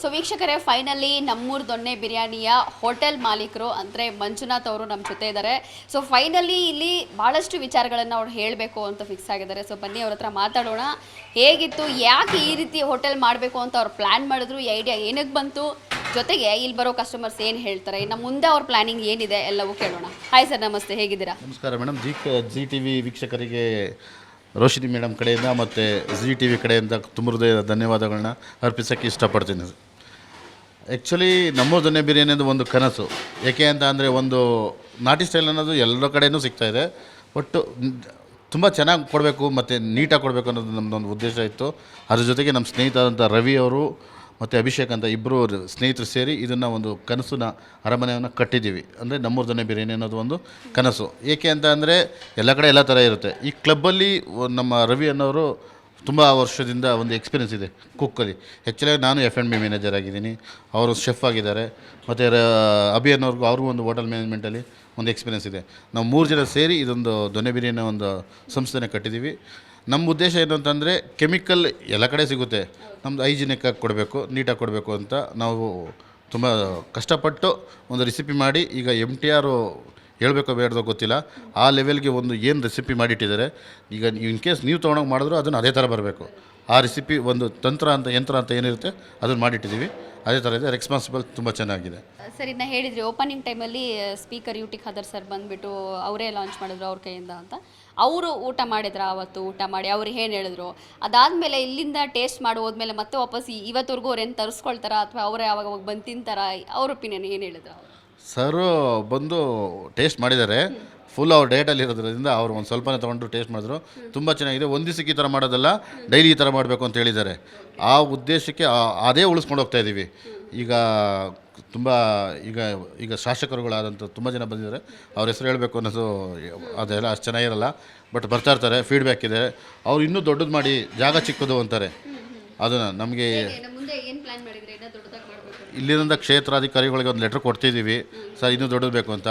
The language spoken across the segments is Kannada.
ಸೊ ವೀಕ್ಷಕರೇ ಫೈನಲಿ ನಮ್ಮೂರು ದೊಣ್ಣೆ ಬಿರಿಯಾನಿಯ ಹೋಟೆಲ್ ಮಾಲೀಕರು, ಅಂದರೆ ಮಂಜುನಾಥ್ ಅವರು ನಮ್ಮ ಜೊತೆ ಇದ್ದಾರೆ. ಸೊ ಫೈನಲಿ ಇಲ್ಲಿ ಭಾಳಷ್ಟು ವಿಚಾರಗಳನ್ನು ಅವ್ರು ಹೇಳಬೇಕು ಅಂತ ಫಿಕ್ಸ್ ಆಗಿದ್ದಾರೆ. ಸೊ ಬನ್ನಿ ಅವ್ರ ಹತ್ರ ಮಾತಾಡೋಣ. ಹೇಗಿತ್ತು, ಯಾಕೆ ಈ ರೀತಿ ಹೋಟೆಲ್ ಮಾಡಬೇಕು ಅಂತ ಅವ್ರು ಪ್ಲ್ಯಾನ್ ಮಾಡಿದ್ರು, ಈ ಐಡಿಯಾ ಏನಕ್ಕೆ ಬಂತು? ಜೊತೆಗೆ ಇಲ್ಲಿ ಬರೋ ಕಸ್ಟಮರ್ಸ್ ಏನು ಹೇಳ್ತಾರೆ? ಇನ್ನು ಮುಂದೆ ಅವ್ರ ಪ್ಲಾನಿಂಗ್ ಏನಿದೆ? ಎಲ್ಲವೂ ಕೇಳೋಣ. ಹಾಯ್ ಸರ್ ನಮಸ್ತೆ. ಹೇಗಿದ್ದೀರಾ? ನಮಸ್ಕಾರ madam G G T V ವೀಕ್ಷಕರಿಗೆ ರೋಶಿನಿ ಮೇಡಮ್ ಕಡೆಯಿಂದ ಮತ್ತು ಜಿ ಟಿ ವಿ ಕಡೆಯಿಂದ ತುಂಬ ಹೃದಯದ ಧನ್ಯವಾದಗಳನ್ನ ಅರ್ಪಿಸೋಕ್ಕೆ ಇಷ್ಟಪಡ್ತೀನಿ. ಆ್ಯಕ್ಚುಲಿ ನಮ್ಮೂರು ದೊನ್ನೆ ಬಿರಿಯಾನಿ ಅನ್ನೋದು ಒಂದು ಕನಸು. ಏಕೆ ಅಂತ ಅಂದರೆ ಒಂದು ನಾಟಿ ಸ್ಟೈಲ್ ಅನ್ನೋದು ಎಲ್ಲರ ಕಡೆಯೂ ಸಿಗ್ತಾಯಿದೆ ಒಟ್ಟು ತುಂಬ ಚೆನ್ನಾಗಿ ಕೊಡಬೇಕು ಮತ್ತು ನೀಟಾಗಿ ಕೊಡಬೇಕು ಅನ್ನೋದು ನಮ್ಮದೊಂದು ಉದ್ದೇಶ ಇತ್ತು. ಅದ್ರ ಜೊತೆಗೆ ನಮ್ಮ ಸ್ನೇಹಿತರಾದಂಥ ರವಿ ಅವರು ಮತ್ತು ಅಭಿಷೇಕ್ ಅಂತ ಇಬ್ಬರು ಸ್ನೇಹಿತರು ಸೇರಿ ಇದನ್ನು ಒಂದು ಕನಸನ್ನ ಅರಮನೆಯನ್ನು ಕಟ್ಟಿದ್ದೀವಿ. ಅಂದರೆ ನಮ್ಮೂರು ದೊನ್ನೆ ಬಿರಿಯಾನಿ ಅನ್ನೋದು ಒಂದು ಕನಸು. ಏಕೆ ಅಂತ ಅಂದರೆ ಎಲ್ಲ ಕಡೆ ಎಲ್ಲ ಥರ ಇರುತ್ತೆ. ಈ ಕ್ಲಬ್ಬಲ್ಲಿ ನಮ್ಮ ರವಿ ಅನ್ನೋರು ತುಂಬ ವರ್ಷದಿಂದ ಒಂದು ಎಕ್ಸ್ಪೀರಿಯನ್ಸ್ ಇದೆ ಕುಕ್ಕಲ್ಲಿ. ಆ್ಯಕ್ಚುಲಾಗಿ ನಾನು ಎಫ್ ಆ್ಯಂಡ್ ಬಿ ಮ್ಯಾನೇಜರ್ ಆಗಿದ್ದೀನಿ. ಅವರು ಶೆಫ್ ಆಗಿದ್ದಾರೆ. ಮತ್ತು ಅಭಿ ಅವ್ರಿಗೂ ಒಂದು ಹೋಟೆಲ್ ಮ್ಯಾನೇಜ್ಮೆಂಟಲ್ಲಿ ಒಂದು ಎಕ್ಸ್ಪೀರಿಯನ್ಸ್ ಇದೆ. ನಾವು ಮೂರು ಜನ ಸೇರಿ ಇದೊಂದು ದೊನೆ ಬಿರಿಯಾನಿ ಒಂದು ಸಂಸ್ಥೆನ ಕಟ್ಟಿದ್ದೀವಿ ನಮ್ಮ ಉದ್ದೇಶ ಏನು ಕೆಮಿಕಲ್ ಎಲ್ಲ ಕಡೆ ಸಿಗುತ್ತೆ. ನಮ್ಮದು ಹೈಜಿನಿಕ್ಕಾಗಿ ಕೊಡಬೇಕು, ನೀಟಾಗಿ ಕೊಡಬೇಕು ಅಂತ ನಾವು ತುಂಬ ಕಷ್ಟಪಟ್ಟು ಒಂದು ರೆಸಿಪಿ ಮಾಡಿ ಈಗ ಎಂ ಟಿ ಆರು ಹೇಳಬೇಕೋ ಬೇಡದೋ ಗೊತ್ತಿಲ್ಲ. ಆ ಲೆವೆಲ್ಗೆ ಒಂದು ಏನು ರೆಸಿಪಿ ಮಾಡಿಟ್ಟಿದ್ದಾರೆ, ಈಗ ಇನ್ ಕೇಸ್ ನೀವು ತೊಗೊಂಡೋಗಿ ಮಾಡಿದ್ರು ಅದನ್ನು ಅದೇ ಥರ ಬರಬೇಕು. ಆ ರೆಸಿಪಿ ಒಂದು ತಂತ್ರ ಅಂತ, ಯಂತ್ರ ಅಂತ ಏನಿರುತ್ತೆ ಅದನ್ನು ಮಾಡಿಟ್ಟಿದ್ದೀವಿ. ಅದೇ ಥರ ಇದೆ ರೆಸ್ಪಾನ್ಸಿಬಲ್ ತುಂಬ ಚೆನ್ನಾಗಿದೆ. ಸರ್ ಇದನ್ನ ಹೇಳಿದ್ರಿ ಓಪನಿಂಗ್ ಟೈಮಲ್ಲಿ ಸ್ಪೀಕರ್ ಯು ಖಾದರ್ ಸರ್ ಬಂದುಬಿಟ್ಟು ಅವರೇ ಲಾಂಚ್ ಮಾಡಿದ್ರು ಅವ್ರ ಕೈಯಿಂದ ಅಂತ. ಅವರು ಊಟ ಮಾಡಿದ್ರು, ಅವತ್ತು ಊಟ ಮಾಡಿ, ಅವ್ರು ಏನು ಹೇಳಿದ್ರು? ಅದಾದಮೇಲೆ ಇಲ್ಲಿಂದ ಟೇಸ್ಟ್ ಮಾಡಿ, ಹೋದ್ಮೇಲೆ ಮತ್ತೆ ವಾಪಸ್ ಇವತ್ತವರೆಗೂ ಅವ್ರು ಏನು ತರಿಸ್ಕೊಳ್ತಾರ, ಅಥವಾ ಅವರೇ ಅವಾಗ ಬಂದು ತಿಂತಾರ, ಅವ್ರ ಒಪಿನಿಯನ್ ಏನು ಹೇಳಿದ್ರು? ಸರು ಬಂದು ಟೇಸ್ಟ್ ಮಾಡಿದ್ದಾರೆ. ಫುಲ್ ಅವ್ರ ಡೇಟಲ್ಲಿ ಇರೋದ್ರಿಂದ ಅವ್ರು ಒಂದು ಸ್ವಲ್ಪನೇ ತೊಗೊಂಡು ಟೇಸ್ಟ್ ಮಾಡಿದ್ರು. ತುಂಬ ಚೆನ್ನಾಗಿದೆ. ಒಂದು ದಿವಸಕ್ಕೆ ಈ ಥರ ಮಾಡೋದಲ್ಲ ಡೈಲಿ ಈ ಥರ ಮಾಡಬೇಕು ಅಂತ ಹೇಳಿದ್ದಾರೆ. ಆ ಉದ್ದೇಶಕ್ಕೆ ಅದೇ ಉಳಿಸ್ಕೊಂಡು ಹೋಗ್ತಾ ಇದ್ದೀವಿ ಈಗ ತುಂಬ, ಈಗ ಈಗ ಶಾಸಕರುಗಳಾದಂಥ ತುಂಬ ಜನ ಬಂದಿದ್ದಾರೆ. ಅವ್ರ ಹೆಸರು ಹೇಳಬೇಕು ಅನ್ನೋದು ಅದೆಲ್ಲ ಅಷ್ಟು ಚೆನ್ನಾಗಿರಲ್ಲ. ಬಟ್ ಬರ್ತಾ ಇರ್ತಾರೆ ಫೀಡ್ಬ್ಯಾಕ್ ಇದೆ. ಅವ್ರು ಇನ್ನೂ ದೊಡ್ಡದು ಮಾಡಿ ಜಾಗ ಚಿಕ್ಕದು ಅಂತಾರೆ. ಅದನ್ನು ನಮಗೆ ಮುಂದೆ ಏನು ಪ್ಲಾನ್ ಮಾಡಿದ್ರೆ? ಇನ್ನೂ ದೊಡ್ಡದಾಗಿ ಮಾಡಬೇಕು ಇಲ್ಲಿಂದ ಕ್ಷೇತ್ರಾಧಿಕಾರಿಗಳಿಗೆ ಒಂದು ಲೆಟ್ರ್ ಕೊಡ್ತಿದ್ದೀವಿ ಸರ್ ಇನ್ನೂ ದೊಡ್ಡದು ಬೇಕು ಅಂತ.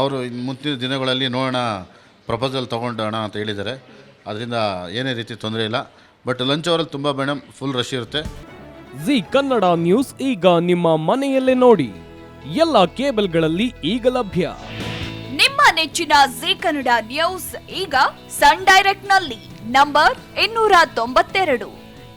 ಅವರು ಇನ್ನು ಮುಂದಿನ ದಿನಗಳಲ್ಲಿ ನೋಡೋಣ ಪ್ರಪೋಸಲ್ ತೊಗೊಂಡೋಣ ಅಂತ ಹೇಳಿದ್ದಾರೆ. ಅದರಿಂದ ಏನೇ ರೀತಿ ತೊಂದರೆ ಇಲ್ಲ. ಬಟ್ ಲಂಚ್ ಅವರಲ್ಲಿ ತುಂಬ ಮೇಡಮ್ ಫುಲ್ ರಶ್ ಇರುತ್ತೆ. ಜಿ ಕನ್ನಡ ನ್ಯೂಸ್ ಈಗ ನಿಮ್ಮ ಮನೆಯಲ್ಲೇ ನೋಡಿ. ಎಲ್ಲ ಕೇಬಲ್ಗಳಲ್ಲಿ ಈಗ ಲಭ್ಯ. ನಿಮ್ಮ ನೆಚ್ಚಿನ ಜಿ ಕನ್ನಡ ನ್ಯೂಸ್ ಈಗ ಸನ್ ಡೈರೆಕ್ಟ್ನಲ್ಲಿ. ನಂಬರ್ ಇನ್ನೂರ ತೊಂಬತ್ತೆರಡು.